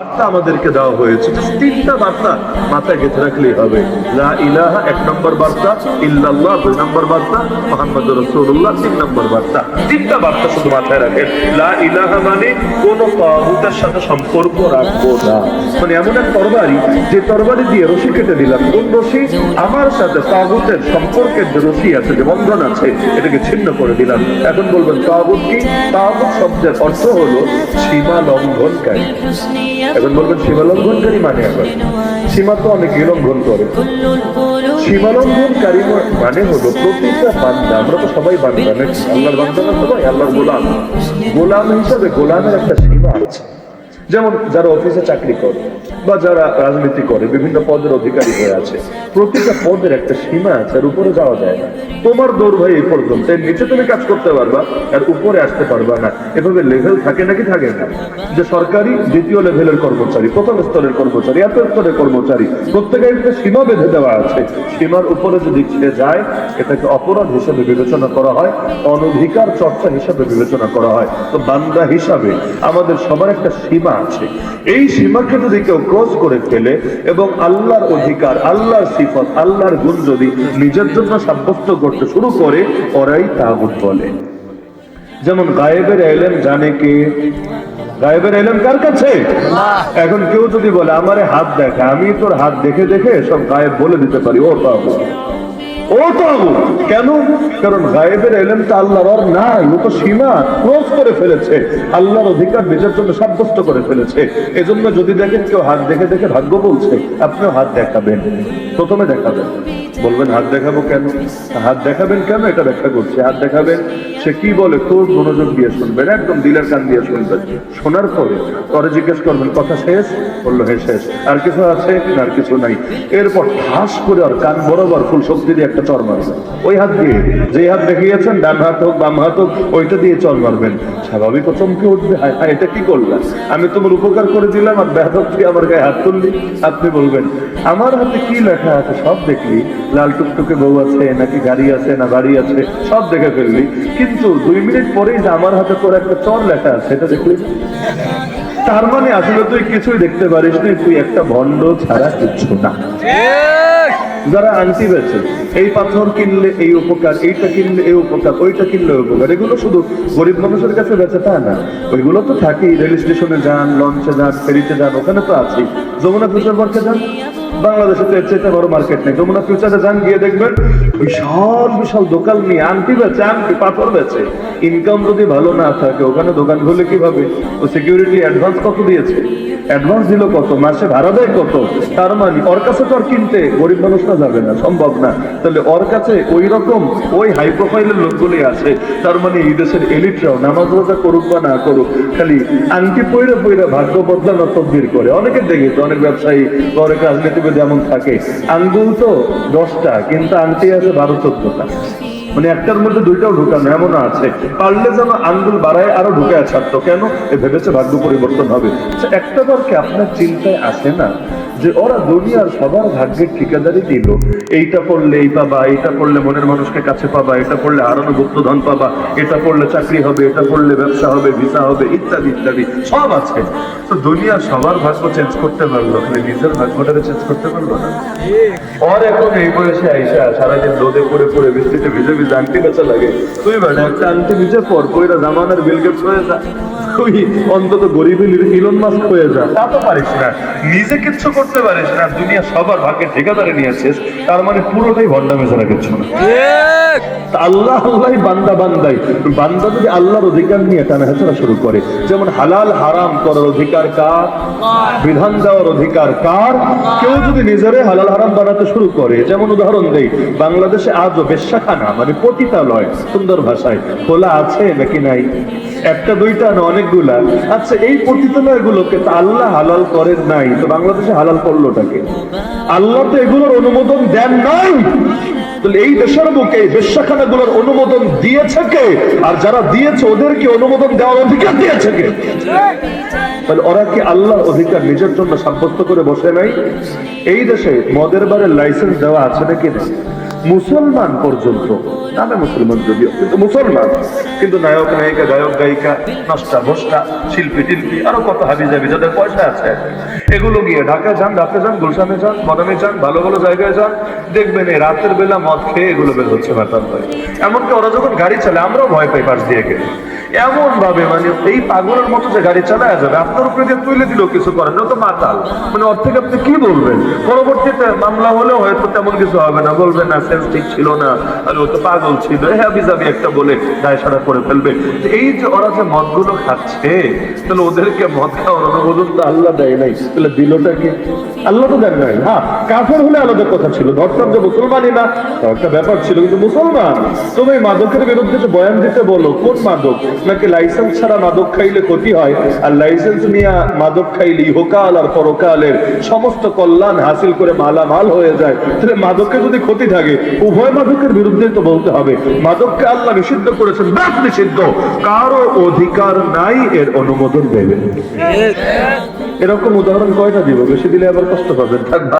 বার্তা আমাদেরকে দেওয়া হয়েছে। তিনটা বার্তা মাথায় গেঁথে রাখলেই হবে। লা ইলাহা এক নম্বর বার্তা, ইল্লাল্লাহ দুই নম্বর বার্তা মোহাম্মদ রসুল্লাহ তিন নম্বর বার্তা। তিনটা বার্তা শুধু মাথায় রাখেন লা ইলাহা মানে কোন তাগুতের সাথে সম্পর্ক রাখব না। মানে এমন এক তরবারি, যে তরবারি দিয়ে রশি কেটে দিলাম। কোন রশি? আমার সাথে তাগুতের সম্পর্কের যে রশি আছে, যে বন্ধন আছে, এটাকে ছিন্ন করে দিলাম। এখন বলবেন, তাগুত কি? তাগুত শব্দের অর্থ হলো সীমা লঙ্ঘনকারী। এখন বলবেন সীমা লঙ্ঘনকারী মানে আবার সীমা তো অনেকে লঙ্ঘন করে। সীমা লঙ্ঘনকারী মানে হলো প্রতিটা বান্দা। আমরা তো সবাই বান্দা আল্লাহর বান্দা সবাই আল্লাহর গোলাম। গোলাম হিসাবে গোলামের একটা সীমা আছে। যেমন যারা অফিসে চাকরি করে বা যারা রাজনীতি করে, বিভিন্ন পদের অধিকারী হয়ে আছে, প্রতিটা পদের একটা সীমা আছে আর উপরে যাওয়া যায় না। তোমার দৌড় ভাই এই পর্যন্ত, এর নিচে তুমি কাজ করতে পারবা, আর উপরে আসতে পারবা না। এভাবে লেভেল থাকে নাকি থাকে না? যে সরকারি দ্বিতীয় লেভেলের কর্মচারী, প্রথম স্তরের কর্মচারী, এত স্তরের কর্মচারী, প্রত্যেকের একটা সীমা বেঁধে দেওয়া আছে। সীমার উপরে যদি ছেড়ে যায়, এটাকে অপরাধ হিসেবে বিবেচনা করা হয়, অনধিকার চর্চা হিসেবে বিবেচনা করা হয়। তো বান্দা হিসাবে আমাদের সবার একটা সীমা আছে। এই সীমাকে যদি কেউ ক্রস করে ফেলে এবং আল্লাহর অধিকার আল্লাহর সিফত আল্লাহর গুণ যদি নিজের জন্য সাব্যস্ত করতে শুরু করে ওরাই তাগুত বলে। যেমন গায়েবের এলেম জানে কে? গায়েবের এলেম কার কাছে? এখন কেউ যদি বলে আমারে হাত দেখা আমি তোর হাত দেখে দেখে সব গায়েব বলে দিতে পারি ও তাগুত ও তাগুত কেন? কারণ গায়েবের এলেম তো আল্লাহর নাই, ও তো সীমা ক্রস করে ফেলেছে। আল্লাহর অধিকার নিজের জন্য সাব্যস্ত করে ফেলেছে। এজন্য যদি দেখেন কেউ হাত দেখে দেখে ভাগ্য বলছে, আপনিও হাত দেখাবেন, প্রথমে দেখাবেন। বলবেন, হাত দেখাবো কেন? হাত দেখাবেন কেন? এটা ব্যাখ্যা করছে। হাত দেখাবেন? সে কি বলে? খুব মনোযোগ দিয়ে শুনবেন, একদম দিলের কান দিয়ে শুনবেন। শোনার পরে পরে জিজ্ঞেস করবেন, কথা শেষ? বলল হ্যাঁ শেষ। আর কিছু আছে? আর কিছু নাই। এরপর ঠাস করে আর কান বরাবর ফুল শক্তি দিয়ে একটা চর মারবেন ওই হাত দিয়ে যে হাত দেখিয়েছেন, ডান হাত হোক, বাম হাত হোক, ওইটা দিয়ে চর মারবেন। স্বাভাবিক চমকে উঠবে। হায় হায়, এটা কি করলাম? আমি তোমার উপকার করে দিলাম আর ব্যাধক দিয়ে আমার গায়ে হাত তুললি? আপনি বলবেন, আমার হাতে কি লেখা আছে সব দেখলি? লাল টুকটুকে বউ আছে, নাকি গাড়ি আছে, না বাড়ি আছে, সব দেখে ফেললি। কিন্তু দুই মিনিট পরেই যে আমার হাতে তোর একটা চর লেখা আছে, এটা দেখলি? তার মানে আসলে তুই কিছুই দেখতে পারিস তুই একটা ভণ্ড ছাড়া কিচ্ছু না। যারা আংটি বেচে এই পাথর কিনলে এই উপকার, এইটা কিনলে এই উপকার, ওইটা কিনলে উপকার, এগুলো শুধু গরিব মানুষের কাছে বেচে তা না। ওইগুলো তো থাকেই, রেল স্টেশনে যান, লঞ্চে যান, ফেরিতে যান, ওখানে তো আছেই। যমুনা ফিউচার পার্কে যান, বাংলাদেশে তো এর চেয়ে বড় মার্কেট নেই। যমুনা ফিউচারে যান, গিয়ে দেখবেন বিশাল বিশাল দোকান নিয়ে আংটি বেচে, আংটি পাথর বেচে। ইনকাম যদি ভালো না থাকে, ওখানে দোকান খুলে কীভাবে? ও সিকিউরিটি অ্যাডভান্স কত দিয়েছে? অ্যাডভান্স দিল কত? মাসে ভাড়া দেয় কত? তার মানে ওর কাছে তো আর কিনতে গরিব মানুষরা যাবে না, সম্ভব না। তাহলে ওর কাছে ওই রকম ওই হাই প্রোফাইলের লোকগুলি আছে। তার মানে এই দেশের এলিটরাও নামাজ রোজা করুক বা না করুক, খালি আংটি পইরে পইরে ভাগ্য বদলানোর তদবির করে। অনেকে দেখে তো অনেক ব্যবসায়ী অনেক রাজনীতিবিদ এমন থাকে। আঙ্গুল তো দশটা, কিন্তু আংটি আছে বারো, চোদ্দটা। মানে একটার মধ্যে দুইটাও ঢুকানো এমন আছে। পারলে যেন আঙ্গুল বাড়ায় আরও ঢুকে ছাড়তো। কেন? এ ভেবেছে ভাগ্য পরিবর্তন হবে। আচ্ছা, একটা দরকে আপনার চিন্তায় আসে না যে ওরা দুনিয়ার সবার ভাগ্যের ঠিকাদারি দিল। এইটা পড়লে এই পাবা, এইটা পড়লে মনের মানুষকে কাছে পাবা, এটা পড়লে হারানো গুপ্তধন পাবা, এটা পড়লে চাকরি হবে, এটা পড়লে ব্যবসা হবে, ভিসা হবে, ইত্যাদি ইত্যাদি, সব আছে। তো দুনিয়ার সবার ভাগ্য চেঞ্জ করতে পারল খালি নিজের ভাগ্যটাকে চেঞ্জ করতে পারল না। ওর এখন এই বয়সে আইসা, সারাদিন রোদে পড়ে পড়ে বৃষ্টিতে ভিজে ভিজে আংটি বেচা লাগে। তুই বেটা একটা আংটি ভিজে পর, কইরা জামানের বিল গেটস হয়ে যা। তুই অন্তত গরিবের ইলন মাস্ক হয়ে যা। তা তো পারিস না। নিজে কিচ্ছু করতে পারিস না। দুনিয়া সবার ভাগ্যে ঠিকাদারে নিয়েছিস। তার মানে পুরোটাই ভণ্ডামে ছাড়া কিচ্ছু না। আল্লাহ আল্লাহ বান্দা বান্দাই। বান্দা যদি আল্লাহর অধিকার নিয়ে টানা হেঁচড়া শুরু করে যেমন হালাল হারাম করার অধিকার কার? বিধান দেওয়ার অধিকার কার? কেউ যদি নিজেরে হালাল হারাম বানাতে শুরু করে যেমন উদাহরণ দেই বাংলাদেশে আজও বেশ্যাখানা মানে পতিতালয় সুন্দর ভাষায় খোলা আছে নাকি নাই? একটা, দুইটা না, অনেকগুলা। আচ্ছা এই পতিতালয় গুলোকে তো আল্লাহ হালাল করেন নাই, তো বাংলাদেশে হালাল করলোটাকে। আল্লাহ তো এগুলোর অনুমোদন দেন নাই। এই দেশের বুকে, এই বেশ্যাখানাগুলোর অনুমোদন দিয়েছে কে? আর যারা দিয়েছে, ওদেরকে অনুমোদন দেওয়ার অধিকার দিয়েছে কে? তাহলে ওরা কি আল্লাহর অধিকার নিজের জন্য সাব্যস্ত করে বসে নাই? এই দেশে মদের বারের লাইসেন্স দেওয়া আছে নাকি না? মুসলমান পর্যন্ত। নামে মুসলমান যদিও, কিন্তু মুসলমান। কিন্তু নায়ক, নায়িকা, গায়ক, গায়িকা নষ্টা ভোষ্টা শিল্পী, টিল্পী, আরও কত হাবি যাবি যাদের পয়সা আছে। এগুলো গিয়ে ঢাকায় যান ঢাকা যান, গুলশানে যান বদামে যান, ভালো ভালো জায়গায় যান, দেখবেন এই রাতের বেলা মদ খেয়ে এগুলো বের হচ্ছে মাতাল হয়। এমনকি ওরা যখন গাড়ি চালায়, আমরাও ভয় পাই পাশ দিয়ে গেলে। এমন ভাবে মানে এই পাগলের মতো যে গাড়ি চালায় যাবে, আপনার উপরে দিয়ে তুলে দিল কিছু করেন না তো মাতাল। মানে ওর থেকে আপনি কি বলবেন? পরবর্তীতে মামলা হলেও হয়তো তেমন কিছু হবে না বলবেন না, সেন্স ঠিক ছিল না, আর ও তো পাগল ছিল হ্যাঁ বিজাবি একটা বলে দায় সারা করে ফেলবে। এই যে ওরা যে মদগুলো খাচ্ছে, তাহলে ওদেরকে মদ খাওয়ার অনুমোদন তো আল্লাহ দেয় নাই। তাহলে দিলটা কি? আল্লাহ তো দেন নাই। হ্যাঁ কাফের হলে আলাদা কথা ছিল ধরতাম যে মুসলমানই না একটা ব্যাপার ছিল, কিন্তু মুসলমান, তুমি মাদকের বিরুদ্ধে যে বয়ান দিতে বলো, কোন মাদক? নাকি লাইসেন্স ছাড়া মাদক খাইলে ক্ষতি হয় আর লাইসেন্স নিয়ে মাদক খাইলে ইহকাল আর পরকালের সমস্ত কল্যাণ হাসিল করে মালামাল হয়ে যায়। তাহলে মাদকের যদি ক্ষতি থাকে উভয় মাদকের বিরুদ্ধে তো বলতে হবে। মাদককে আল্লাহ নিষিদ্ধ করেছেন ব্যাস নিষিদ্ধ। কারও অধিকার নাই এর অনুমোদন দেবে। এরকম উদাহরণ কয়টা দিব? বেশি দিলে আবার কষ্ট পাবেন।